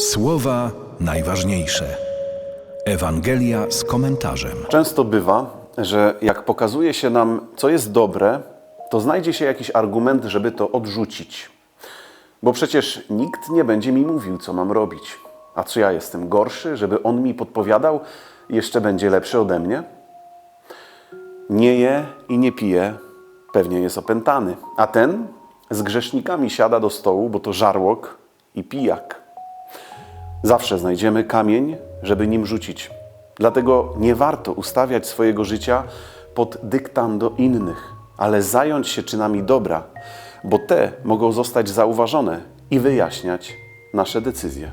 Słowa najważniejsze. Ewangelia z komentarzem. Często bywa, że jak pokazuje się nam, co jest dobre, to znajdzie się jakiś argument, żeby to odrzucić. Bo przecież nikt nie będzie mi mówił, co mam robić. A co ja jestem gorszy, żeby on mi podpowiadał, jeszcze będzie lepszy ode mnie? Nie je i nie pije, pewnie jest opętany. A ten z grzesznikami siada do stołu, bo to żarłok i pijak. Zawsze znajdziemy kamień, żeby nim rzucić. Dlatego nie warto ustawiać swojego życia pod dyktando innych, ale zająć się czynami dobra, bo te mogą zostać zauważone i wyjaśniać nasze decyzje.